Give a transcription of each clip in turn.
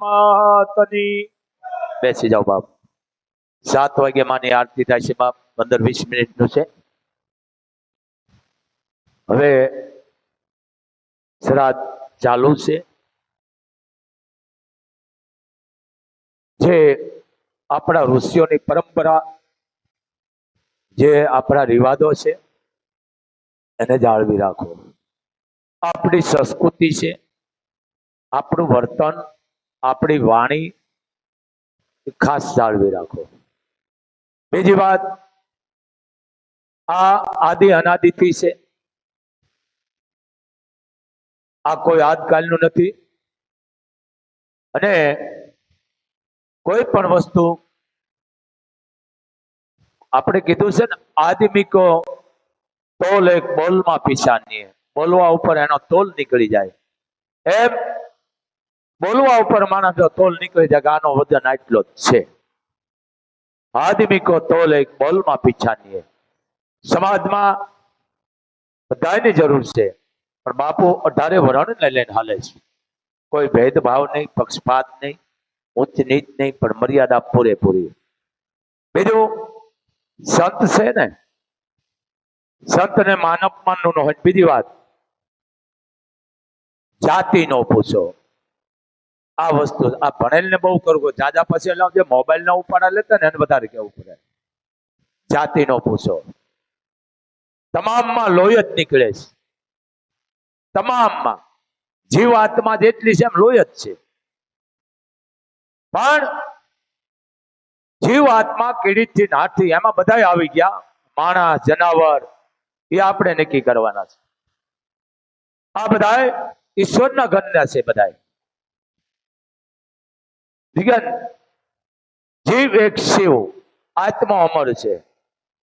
માતની બેસી જાઓ બાપ. સાત વાગે માની આરતી થાય છે બાપ. પંદર વીસ મિનિટનું છે. હવે શ્રાદ્ધ ચાલુ છે. જે આપણા ઋષિઓની પરંપરા, જે આપણા રિવાજો છે, એને જાળવી રાખો. આપણી સંસ્કૃતિ છે, આપણું વર્તન આપણી વાણી ખાસ જાળવી રાખો. બીજી વાત, આ આદિ અનાદિથી છે. આ કોઈ આજકાલનું નથી. અને કોઈ પણ વસ્તુ આપણે કીધું છે ને, આદમિકો તોલ એક બોલમાં પીસાની બોલવા ઉપર એનો તોલ નીકળી જાય. એમ બોલવા ઉપર માણસ તોલ નીકળી જાય આનો વજન આટલો જ છે. આદમિકો તોલ એક બોલમાં પીછાની સમાજમાં બધાની જરૂર છે. પણ બાપુ અઢારે વરણને લઈને હાલે છે. કોઈ ભેદભાવ નહીં, પક્ષપાત નહીં ઉચ્ચ નીચ નહીં, પણ મર્યાદા પૂરેપૂરી બીજું, સંત છે ને. સંતને માન અપમાનનું ન હોય બીજી વાત. જાતિ નો પૂછો. આ વસ્તુ, આ ભણેલને બહુ કરવું જાજા પછી એટલે જે મોબાઈલ ના ઉપાડા લેતા ને એને વધારે કેવું પડે. જાતિનો પૂછો. તમામમાં લોહી જ નીકળે છે. તમામમાં. જીવ આત્મા જેટલી છે એમ લોહી જ છે. પણ જીવ આત્મા કીડીથી નાથી એમાં બધા આવી ગયા. માણસ, જનાવર, એ આપણે નક્કી કરવાના છે. આ બધા ઈશ્વરના ઘરના છે બધા વિજ્ઞાન જીવ એક શિવ આત્મા અમર છે.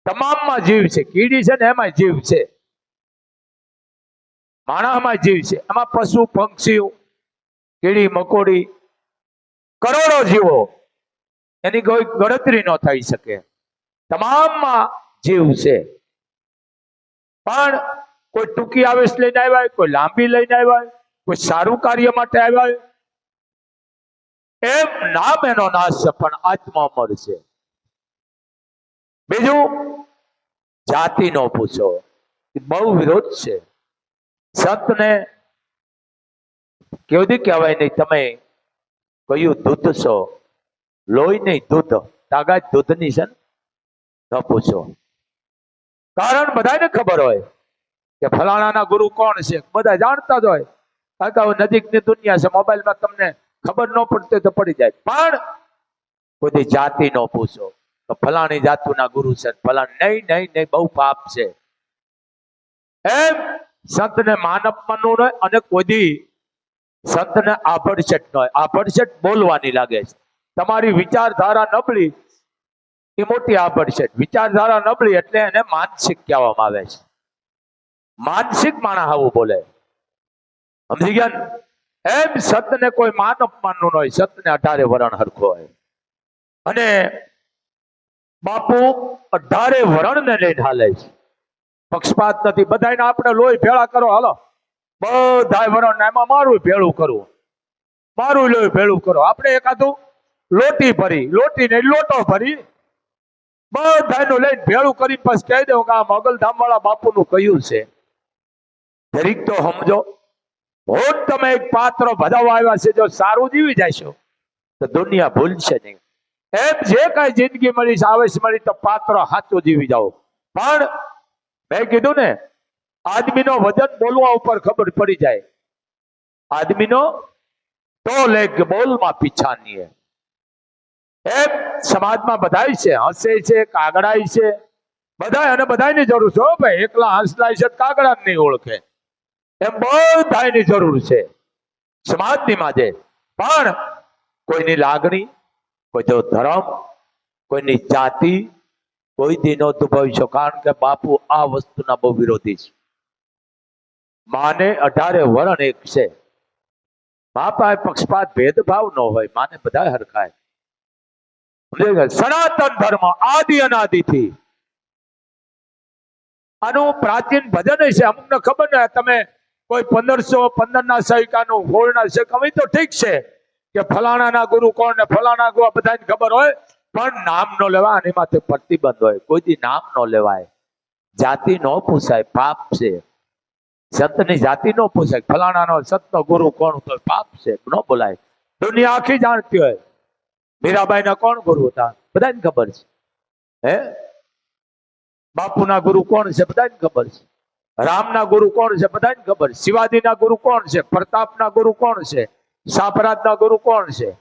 તમામમાં જીવ છે. કીડી છે ને એમાં જીવ છે. માણસમાં જીવ છે. એમાં પશુ પંક્ષીઓ કીડી મકોડી કરોડો જીવો. એની કોઈ ગણતરી ન થઈ શકે. તમામમાં જીવ છે. પણ કોઈ ટૂંકી આવેશ લઈને આવ્યા હોય, કોઈ લાંબી લઈને આવ્યા હોય, કોઈ સારું કાર્ય માટે આવ્યા હોય. એમ નામ એનો નાશ છે, પણ આત્મા છે બીજું, જાતિનો પૂછો. એ બહુ વિરોધ છે. સંતને કેવું કહેવાય નહીં, તમે કયું દૂધ છો? લોહી નહીં, દૂધ. તાગાત દૂધની છે ન? પૂછો. કારણ બધાને ખબર હોય કે ફલાણાના ગુરુ કોણ છે? બધા જાણતા જ હોય. અગાઉ નજીકની દુનિયા છે, મોબાઈલમાં તમને ખબર ન પડતી તો પડી જાય. પણ બધી જાતિ નો પૂછો તો ફલાણી જાતુના ગુરુ છે ફલાણ નહીં નહીં નહીં, બહુ પાપ છે. એમ સંતને માન અપમાનનું હોય અને કોઈ સંતને આભડછટ ન હોય. આભડછટ બોલવાની લાગે છે. તમારી વિચારધારા નબળી, એ મોટી આભડછટ. વિચારધારા નબળી એટલે એને માનસિક કહેવામાં આવે છે. માનસિક માણસ આવું બોલે. સમજી ગયા? એમ સતને કોઈ માન અપમાન ન હોય. સતને અઢારે વરણ હરખો હોય. અને બાપુ અઢારે વરણ ને લઈને હાલે છે. પક્ષપાત નથી. બધાને આપણે લોહી ભેળા કરો. હાલો. બધા વરણ એમાં મારું ભેળું કરવું. મારું લોહી ભેળું કરો. આપણે એકાદું લોટી ભરી. લોટી ને લોટો ભરી. બધાનું લઈને ભેળું કરી પછી કહી દઉં કે આ મોગલધામ વાળા બાપુનું કયું છે? દરેક તો સમજો. હોત તમે એક પાત્ર ભજાવવા આવ્યા છે, જો સારું જીવી જશો તો દુનિયા ભૂલશે નહીં. એમ જે કઈ જિંદગી મળી આવેશ મળી, તો પાત્ર સાચું જીવી જાઓ. પણ મેં કીધું ને, આદમીનો વજન બોલવા ઉપર ખબર પડી જાય. આદમીનો તો લેગ બોલમાં પીછાની એમ સમાજમાં બધાય છે, હસે છે, કાગડાય છે. બધા અને બધાની જરૂર છે ભાઈ, એકલા હસલાય છે કાગડા નહીં ઓળખે. એમ બધાની જરૂર છે. સમાજની માજે. પણ કોઈની લાગણી, કોઈ જો ધર્મ, કોઈની જાતિ, કોઈ દી નો દુભાવી કારણ કે બાપુ આ વસ્તુના બહુ વિરોધી છે. માને અઢારે વરણ એક છે. બાપા એ પક્ષપાત ભેદભાવ ન હોય, માને બધા હરખાય. સનાતન ધર્મ, આદિ અનાદિથી. આનું પ્રાચીન ભજન છે, અમુકને ખબર ને તમે કોઈ પંદરસો પંદર ના સૈકાનું સોળ ના સૈકા તો ઠીક છે કે ફલાણાના ગુરુ કોણ ને ફલાણા ગુરુ બધા બધાને ખબર હોય, પણ નામ નો લેવાય અને માથે પ્રતિબંધ હોય. કોઈથી નામ નો લેવાય. જાતિ નો પૂછાય, પાપ છે. સંતની જાતિ નો પૂછાય. ફલાણાનો સંતનો ગુરુ કોણ તો પાપ છે, ન બોલાય. દુનિયા આખી જાણતી હોય. મીરાબાઈ ના કોણ ગુરુ હતા? બધાને ખબર છે. હે? બાપુના ગુરુ કોણ છે? બધાને ખબર છે. રામના ગુરુ કોણ છે બધાને ખબર? શિવાજીના ગુરુ કોણ છે? પ્રતાપના ગુરુ કોણ છે? સાપરાજના ગુરુ કોણ છે?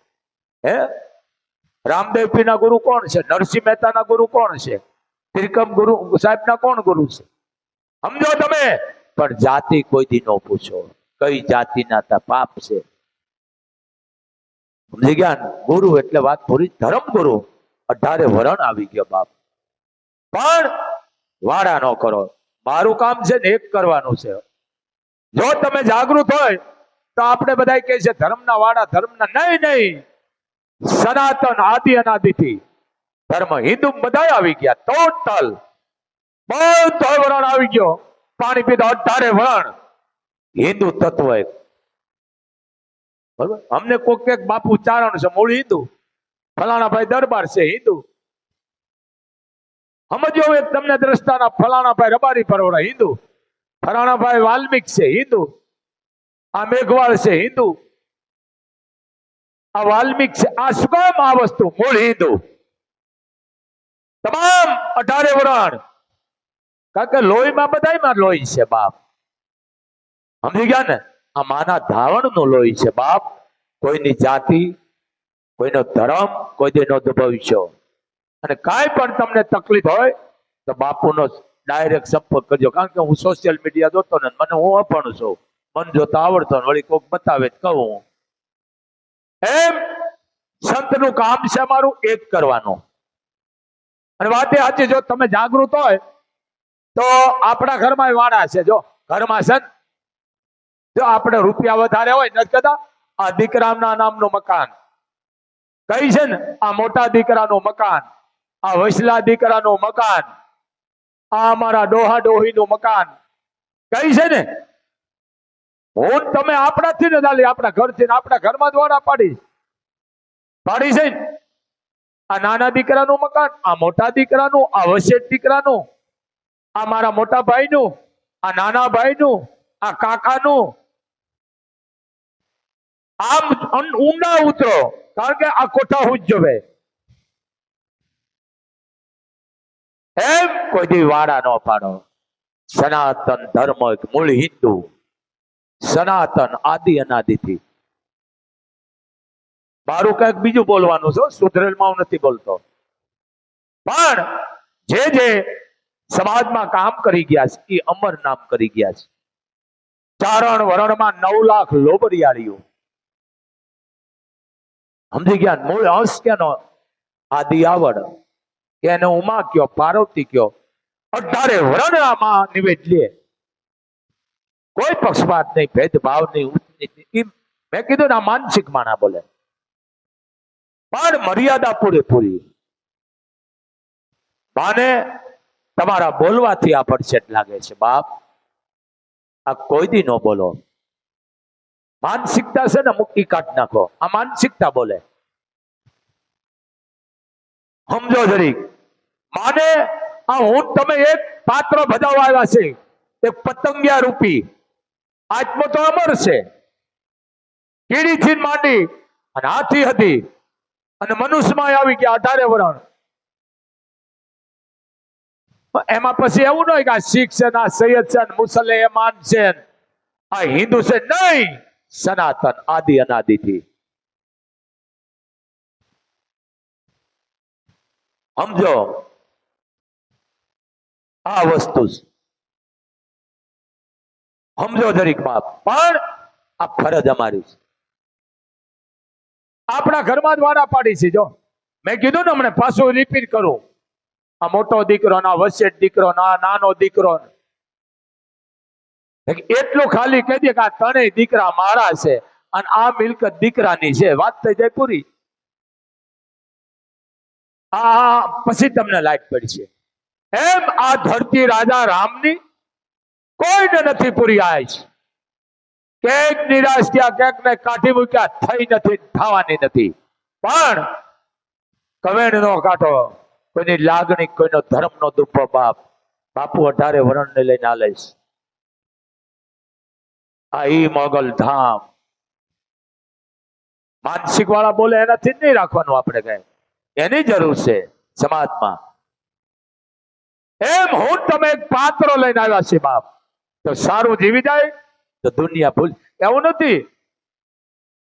હે? રામદેવપીના ગુરુ કોણ છે? નરસિંહ મહેતાના ગુરુ કોણ છે? ત્રિકમ ગુરુ સાહેબના કોણ ગુરુ છે? સમજો તમે? પણ જાતિ કોઈ દી નો પૂછો. કઈ જાતિના તા પાપ છે? સમજી ગયા ગુરુ એટલે વાત પૂરી ધર્મ ગુરુ. અઢારે વરણ આવી ગયો બાપ. પણ વાડા નો કરો. મારું કામ છે ને એક કરવાનું છે. જો તમે જાગૃત હોય, તો આપણે બધા કહે છે, ધર્મના વાળા ધર્મના નહીં નહીં. સનાતન, આદિ, અનાદિથી. ધર્મ હિન્દુ બધા આવી ગયા. ટોટલ બધો વરણ આવી ગયો. પાણી પીધા અઢારે વરણ. હિન્દુ તત્વ એક. બરોબર? અમને કોક એક બાપુ ચારણ છે, મૂળ હિન્દુ. ફલાણા ભાઈ દરબાર છે, હિન્દુ. સમજો એક તમને દ્રષ્ટાના ફલાણા ભાઈ રબારી પરોડા, હિન્દુ. ફલાણા ભાઈ વાલ્મિક છે, હિન્દુ. આ મેઘવાળ છે, હિન્દુ. આ વાલ્મિક છે, આ શું કામ આ વસ્તુ? મૂળ હિન્દુ. તમામ અઢારે વરણ. કારણ કે લોહીમાં બધામાં લોહી છે, બાપ. સમજી ગયા ને? આ માના ધાવણનું લોહી છે, બાપ. કોઈની જાતિ, કોઈનો ધર્મ કોઈ દેનો ભવિષ્ય. અને કાંઈ પણ તમને તકલીફ હોય તો બાપુનો ડાયરેક્ટ સંપર્ક કરજો. કારણ કે હું સોશિયલ મીડિયા જોતો ને મને હું અપણ છું. મન જોતા આવડતો ને વળી કોક બતાવે કહું એમ સંતનું કામ છે મારું એક કરવાનું. અને વાતે સાચી જો તમે જાગૃત હોય તો આપણા ઘરમાં વાળા છે જો. ઘરમાં ને, જો આપણે રૂપિયા વધારે હોય નથી કહેતા આ દીકરાના નામનું મકાન. કઈ છે ને આ મોટા દીકરાનું મકાન. આ વસલા દીકરાનું મકાન, આ અમારા ડોહા ડોહીનું મકાન. કઈ છે ને? હું તમે આપણાથી ને ચાલી આપણા ઘરથી ને આપણા ઘરમાં દ્વારા પાડીશ પાડી છે આ નાના દીકરાનું મકાન, આ મોટા દીકરાનું, આ વસેટ દીકરાનું, આ મારા મોટા ભાઈનું, આ નાના ભાઈનું, આ કાકાનું. આમ ઊંડા ઉતરો, કારણ કે આ કોઠા હું જ જોવે એમ કોઈ વાડા ન પાડો. સનાતન ધર્મ મૂળ હિન્દુ. સનાતન આદિ અનાદિથી. મારું કંઈક બીજું બોલવાનું છે સુધરેલમાં હું નથી બોલતો. પણ જે જે સમાજમાં કામ કરી ગયા છે એ અમર નામ કરી ગયા છે. ચારણ વરણમાં નવ લાખ લોબરિયાળીઓ. સમજી ગયા મૂળ અંશ કેનો આદિ આવડ. કે એને ઉમા કયો, પાર્વતી કયો, અઢારે વરણમાં નિવેદ લે. કોઈ પક્ષપાત નહીં, ભેદભાવ નહીં ઊંચ. મેં કીધું ને આ માનસિક માણા બોલે. પણ મર્યાદા પૂરેપૂરી. માને તમારા બોલવાથી આ પડછેટ લાગે છે, બાપ. આ કોઈ દી ન બોલો. માનસિકતા છે ને મુક્તિ કાઢ નાખો. આ માનસિકતા બોલે. સમજો જરીક. માને, આ હું તમે એક પાત્ર ભજાવવા આવ્યા છે. એક પતંગિયા રૂપી. આત્મા તો અમર છે. કીડીથી માંડી અને હાથી હતી. અને મનુષ્યમાં આવી ગયા અઢારે વરણ. એમાં પછી એવું નહીં કે આ શીખ છે ના સૈયદ છે મુસલમાન છે આ હિન્દુ છે, નહીં. સનાતન, આદિ અનાદિથી. સમજો? આ વસ્તુ સમજો દરેક બાપ. પણ આ ફરજ અમારી છે. આપણા ઘરમાં જ વાડા પાડી છે, જો. મેં કીધું ને હમણે, પાછું રિપીટ કરું. આ મોટો દીકરો ના વસેટ દીકરો ના નાનો દીકરો એટલું ખાલી કહી દે કે આ ત્રણેય દીકરા મારા છે અને આ મિલકત દીકરાની છે. વાત થઈ જાય પૂરી. આ પછી તમને લાઈટ પડશે એમ આ ધરતી રાજા રામની કોઈને નથી પૂરી આવી છે. ક્યાંક નિરાશ થયા, ક્યાંક ને કાઢી મૂક્યા, થઈ નથી, થવાની નથી. પણ કમેણ નો કાઢો, કોઈની લાગણી, કોઈનો ધર્મ નો દુપ્પો બાપ, બાપુ અઢારે વરણ ને લઈને આ લઈશ આ ઈ મોગલ ધામ. માનસિક વાળા બોલે, એનાથી નહીં રાખવાનું આપણે કઈ. એની જરૂર છે સમાજમાં. એમ હું તમે એક પાત્ર લઈને આવ્યા છે બાપ. તો સારું જીવી જાય, તો દુનિયા ભૂલ. એવું નથી.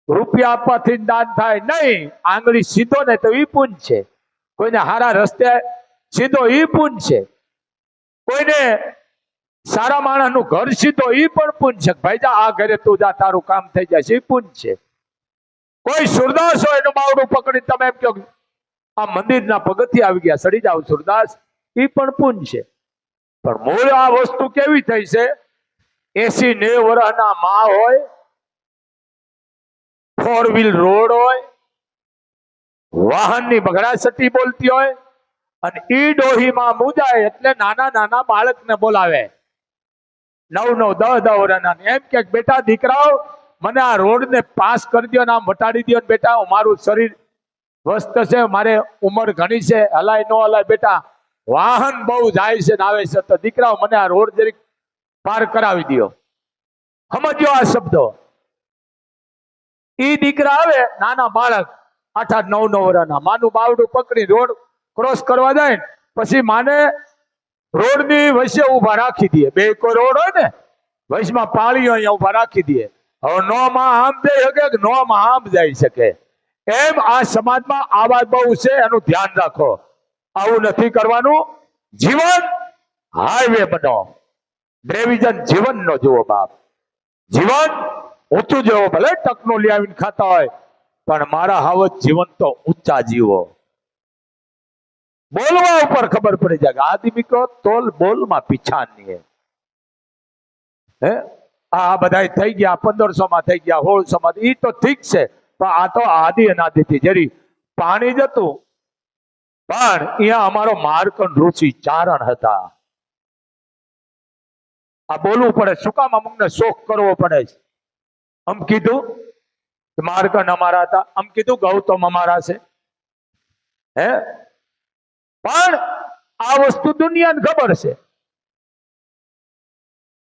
રૂપિયા આપવાથી દાન થાય નહીં. આંગળી સીધો ને તો ઈ પુંજ છે. કોઈને હારા રસ્તે સીધો ઈ પૂન છે. કોઈને સારા માણસનું ઘર સીધો ઈ પણ પૂન છે. ભાઈ જા, આ ઘરે તું જા, તારું કામ થઈ જાય ઈ પૂન છે. કોઈ સુરદાસ હોય એનું બાવડું પકડી તમે એમ કહો આ મંદિરના પગથી આવી ગયા, સડી જાવ સુરદાસ. ઈ પણ પુંજ છે. પણ મૂળ આ વસ્તુ કેવી થઈ છે? એસી ને વર્ષના મા હોય ફોર વ્હીલ રોડ હોય, વાહનની બગડાસટી બોલતી હોય, અને ઈ ડોહીમાં મુજાય એટલે નાના નાના બાળકને બોલાવે. નવ નવ દસ દહ વર્ષના એમ કે, બેટા, દીકરાઓ, મને આ રોડ ને પાસ કરી દો ને આમ વટાડી દો બેટા મારું શરીર સ્વસ્થ છે, મારે ઉંમર ઘણી છે, હલાય ન હલાય, બેટા વાહન બહુ જાય છે ને આવે છે તો દીકરાઓ મને આ રોડ જરીક પાર કરાવી દો સમજ્યો આ શબ્દો? ઈ દીકરા આવે, નાના બાળક આઠ આઠ નવ નવ વર્ષના, માનું બાવડું પકડી રોડ ક્રોસ કરવા જાય ને, પછી માને રોડની વચ્ચે ઊભા રાખી દે. બે કોઈ રોડ હોય ને વચમાં પાળીઓ અહીંયા ઊભા રાખી દે. હવે નો માં આમ જઈ શકે કે નો માં આમ જઈ શકે? એમ આ સમાજમાં આ વાત બહુ છે, એનું ધ્યાન રાખો. આવું નથી કરવાનું. જીવન હાઈવે બનો. ડ્રેવિઝન જીવન નો જુઓ બાપ. જીવન ઊંચું જેવો ભલે ટકનો લઈ આવીને ખાતા હોય, પણ મારા હાવત જીવન તો ઊંચા જીવો. બોલવા ઉપર ખબર પડી જાય આદમી કો તોલ બોલમાં પીછાન નહીં હે? આ બધા થઈ ગયા પંદરસો માં થઈ ગયા સોળસો માં એ તો ઠીક છે, પણ આ તો આદિ અનાદિથી. જરી પાણી જતું પણ અહીંયા અમારો માર્કન રુચિ ચારણ હતા. આ બોલવું પડે, શું કામ અમુકને શોખ કરવો પડે છે? આમ કીધું માર્કન અમારા હતા. આમ કીધું ગૌતમ અમારા છે. હે? પણ આ વસ્તુ દુનિયાને ખબર છે.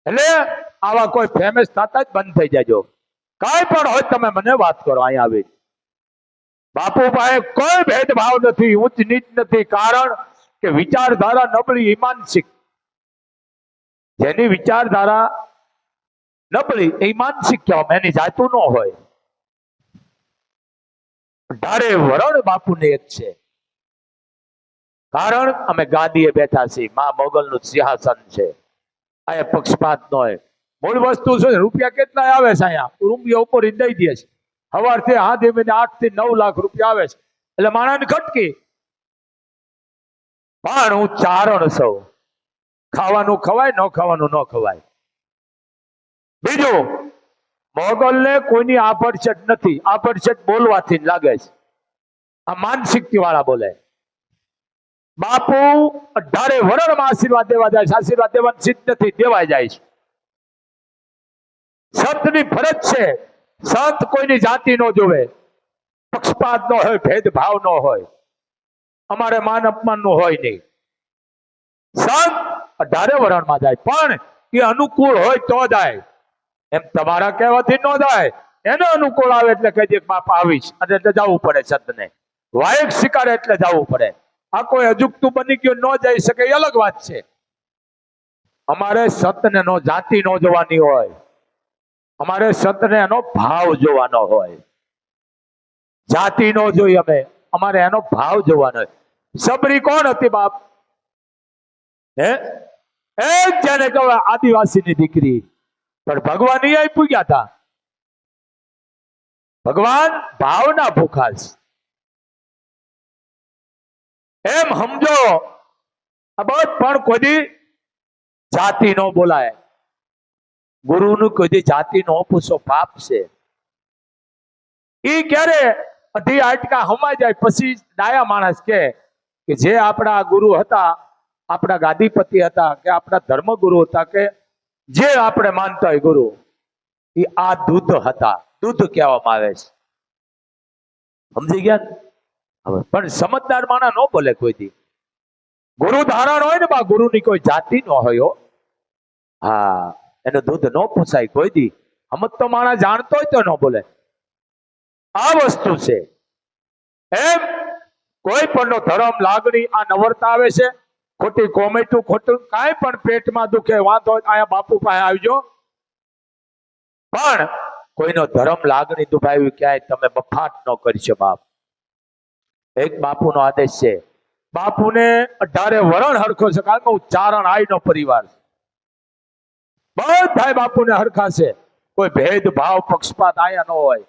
એટલે આવા કોઈ ફેમસ થતા જ બંધ થઈ જાજો. કાંઈ પણ હોય તમે મને વાત કરો, અહીંયા આવી બાપુ પાસે કોઈ ભેદભાવ નથી, ઉચ્ચ નીચ નથી, કારણ કે વિચારધારા નબળી ઈમાનસિક. જેની વિચારધારા નબળી, એ માનસિક એની જાતું ન હોય. ધારે વરણ બાપુને એક છે. કારણ અમે ગાદીએ બેઠા છીએ, મા મોગલનું સિંહાસન છે. આ પક્ષપાત નો મૂળ વસ્તુ છે, રૂપિયા કેટલા આવે છે અહીંયા? રૂપિયા ઉપર દઈ દે છે. સવારથી હા મહિને આઠથી નવ લાખ રૂપિયા આવે છે. એટલે માણસ ઘટકી. પણ હું ચારણ સૌ ખાવાનું ખવાય, ન ખાવાનું ન ખવાય. બીજું, મોગલને કોઈની આભડછટ નથી. આભડછટ બોલવાથી લાગે છે. આ માનસિકતી વાળા બોલે. બાપુ, અઢારે વરણમાં આશીર્વાદ દેવા જાય છે. આશીર્વાદ દેવાની સિદ્ધ નથી દેવાય જાય છે. સંતની ફરજ છે. સંત કોઈની જાતિ નો જોવે. પક્ષપાત નો હોય, ભેદભાવ નો હોય. અમારે માન અપમાનનું હોય નહીં. સંત અઢારે વરણમાં જાય, પણ એ અનુકૂળ હોય તો જાય. એમ તમારા કહેવાથી ન જાય. એને અનુકૂળ આવે એટલે કહી દે કે બાપ આવીશ. અને એટલે જવું પડે સંતને. વાયક શિકારે એટલે જવું પડે. આ કોઈ અજુકતું બની ગયું ન જઈ શકે, એ અલગ વાત છે. અમારે સંતને નો, જાતિ નો જોવાની હોય. અમારે સંતને એનો ભાવ જોવાનો હોય. જાતિ નો જોઈએ અમે. અમારે એનો ભાવ જોવાનો હોય. સબરી કોણ હતી બાપ? હે? એ જેને કહેવાય આદિવાસીની દીકરી. પણ ભગવાન એ પૂગ્યા હતા ભગવાન ભાવના ભૂખા એમ સમજો. પણ કોઈ જાતિ નો બોલાય. ગુરુનું કોઈ દી જાતિ પૂછો, પાપ છે. એ ક્યારે અઢી આટકા હમાઈ જાય, પછી ડાયા માણસ કે કે જે આપણા ગુરુ હતા, આપણા ગાદીપતિ હતા, કે આપણા ધર્મગુરુ હતા, કે જે આપણે માનતા હોય ગુરુ એ આ દૂધ હતા. દૂધ કહેવામાં આવે છે. સમજી ગયા હવે, પણ સમજદાર માણા ન બોલે કોઈથી ગુરુ ધારણ હોય ને, બા, ગુરુની કોઈ જાતિ ન હોય હો. એનું દૂધ ન પૂછાય, કોઈ દી. સમજતો માણસ જાણતો હોય તો ન બોલે. આ વસ્તુ છે. એમ કોઈ પણ નો ધર્મ, લાગણી આ નવરતા આવે છે. ખોટી કોમેટું, ખોટું કાંઈ પણ પેટમાં દુખે, વાંધો અહીંયા બાપુ પાસે આવજો. પણ કોઈનો ધર્મ, લાગણી દુભાવી ક્યાંય તમે બફાટ ન કરશો બાપ. એક બાપુનો આદેશ છે. બાપુને અઢારે વરણ હરખો છે કારણ કે ઉચ્ચારણ ચારણ આઈનો પરિવાર છે. બધાય બાપુને હરખા છે કોઈ ભેદભાવ પક્ષપાત આયા ન હોય.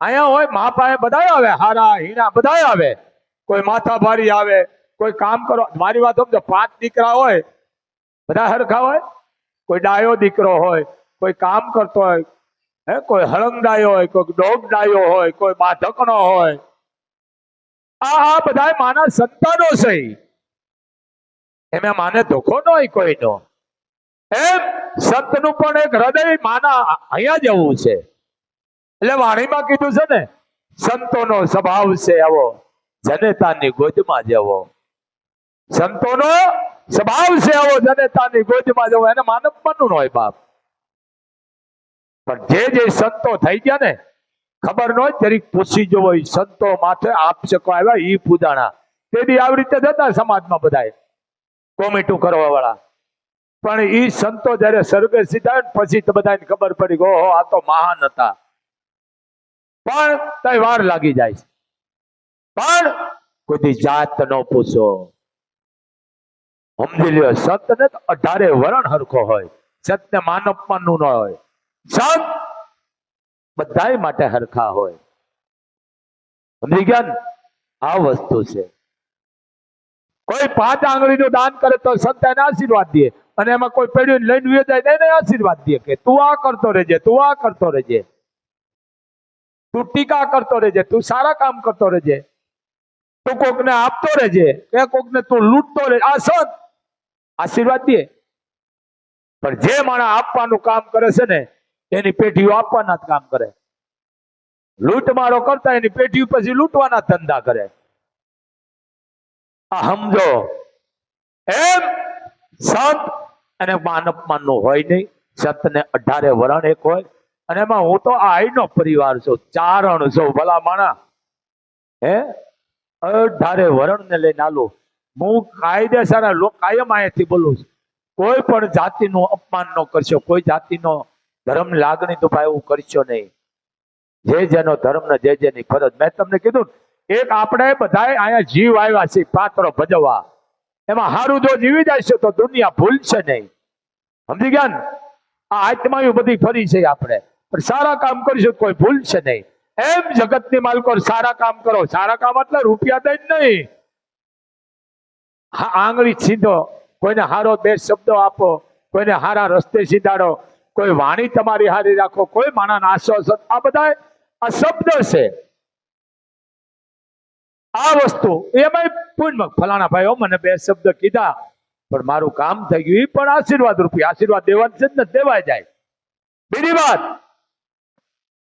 અહીંયા હોય મા પાસે બધાય આવે, હારા, હીરા, બધાય આવે. કોઈ માથા ભારી આવે, કોઈ કામ કરો. મારી વાત સમજો, પાંચ દીકરા હોય, બધા હરખા હોય? કોઈ ડાયો દીકરો હોય, કોઈ કામ કરતો હોય, હે? કોઈ હળંગ ડાયો હોય, કોઈ ડોગ ડાયો હોય, કોઈ બાધકનો હોય. આ આ બધા માના સંતાનો છે એમે માને ધોખો ન હોય કોઈનો. એમ સંતનું પણ એક હૃદય માના અહીંયા જવું છે. એટલે વાણીમાં કીધું છે ને, સંતોનો સ્વભાવ છે આવો, જનેતાની ગોદમાં જવો સંતોનો સ્વભાવ છે આવો, જનેતાની ગોદમાં જવો એને માનવ બનવું હોય બાપ. પણ જે જે સંતો થઈ ગયા ને, ખબર ન હોય જરીક પૂછી જવો સંતો માથે આપશકો આવ્યા, ઈ પૂજાણા તે બી આવી રીતે જતા સમાજમાં બધાય. કોમેટું કરવા વાળા. પણ એ સંતો જયારે સ્વર્ગે સીધા પછી બધાને ખબર પડી ગયો આ તો મહાન હતા. પણ કઈ વાર લાગી જાય પણ કોઈ જાત નો પૂછો. સમજી લ્યો, સંત ને અઢારે વરણ હરખો હોય. સંત ને માનવ અપમાનનું ન હોય. સંત બધા માટે હરખા હોય. સમજી ગયા આ વસ્તુ છે. કોઈ પાંચ આંગળીનું દાન કરે તો સંત એને આશીર્વાદ દે. અને એમાં કોઈ પેઢ્યું લઈને જાય એને આશીર્વાદ દે કે તું આ કરતો રહેજે, તું આ કરતો રહેજે. તું ટીકા કરતો રહેજે, તું સારા કામ કરતો રહેજે. તું કોકને આપતો રહેજે કે કોકને તું લૂંટતો રહે આ સંત, આશીર્વાદ દે. પણ જે માણસ આપવાનું કામ કરે છે ને, એની પેઢીઓ આપવાના જ કામ કરે. લૂંટમારો કરતા એની પેઢી પછી લૂંટવાના ધંધા કરે. આ સમજો. એમ, સંત અને માન અપમાનનું હોય નહીં. સંતને અઢારે વરણ એક હોય. અને એમાં હું તો આઈનો પરિવાર છું. ચારણ છું ભલા માણા. હે? અઢારે વરણ ને લઈને આલું. હું કાયદેસર કાયમ અહીંયાથી બોલું છું. કોઈ પણ જાતિનું અપમાન ન કરશો. કોઈ જાતિનો ધર્મ લાગણી તો ભાઈ એવું કરશો નહીં. જે જેનો ધર્મ ને જે જેની ફરજ. મેં તમને કીધું એક આપણે બધા અહીંયા જીવ આવ્યા છે પાત્રો ભજવવા. એમાં હારું જો જીવી જાય છે તો દુનિયા ભૂલશે નહીં. સમજી ગયા ને? આ આત્માયું બધી ફરી છે આપણે. પણ સારા કામ કરીશું કોઈ ભૂલશે નહીં. એમ જગતની માલકો સારા કામ કરો. સારા કામ એટલે રૂપિયા દઈને નહીં. હા, આંગળી સીધો. કોઈને હારો બે શબ્દો આપો. કોઈને હારા રસ્તે સીધાડો. કોઈ વાણી તમારી હારી રાખો. કોઈ માણસ આશ્વાસન. આ બધા આ શબ્દ છે. આ વસ્તુ એમાં પૂછ ફલાણા ભાઈઓ મને બે શબ્દ કીધા, પણ મારું કામ થઈ ગયું પણ આશીર્વાદ રૂપી, આશીર્વાદ દેવાનું છે ને, દેવાય જાય. બીજી વાત,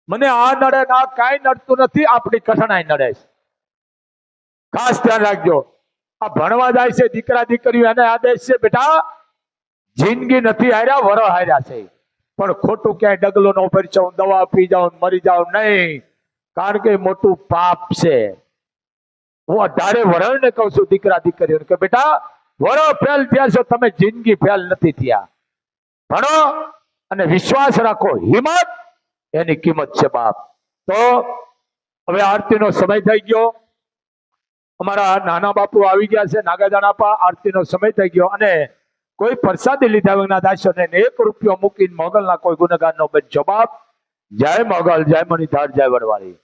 મને આ નડે ના કાંઈ નડતું નથી, આપણી કઠણાઈ નડે છે. ખાસ ધ્યાન રાખજો, આ ભણવા જાય છે, દીકરા દીકરીઓ એને આદેશ છે, બેટા, જિંદગી નથી હાર્યા વર હાર્યા છે. પણ ખોટું ક્યાંય ડગલો નો ભરી દવા પી જાઉં મરી જાઉં નહીં, કારણ કે મોટું પાપ છે. હું અઢારે વરણ ને કહું છું દીકરા દીકરીઓને કે બેટા, વરો ફેલ થયા છો, તમે જિંદગી ફેલ નથી થયા. ભણો અને વિશ્વાસ રાખો, હિંમત એની કિંમત છે બાપ. તો હવે આરતીનો સમય થઈ ગયો. અમારા નાના બાપુ આવી ગયા છે નાગાદાણાપા આરતીનો સમય થઈ ગયો અને કોઈ પ્રસાદી લીધા વિના દાશો ને એક રૂપિયો મૂકીને મોગલના કોઈ ગુનેગારનો બેન જવાબ જય મોગલ, જય મણિધાર, જય વડવાળી.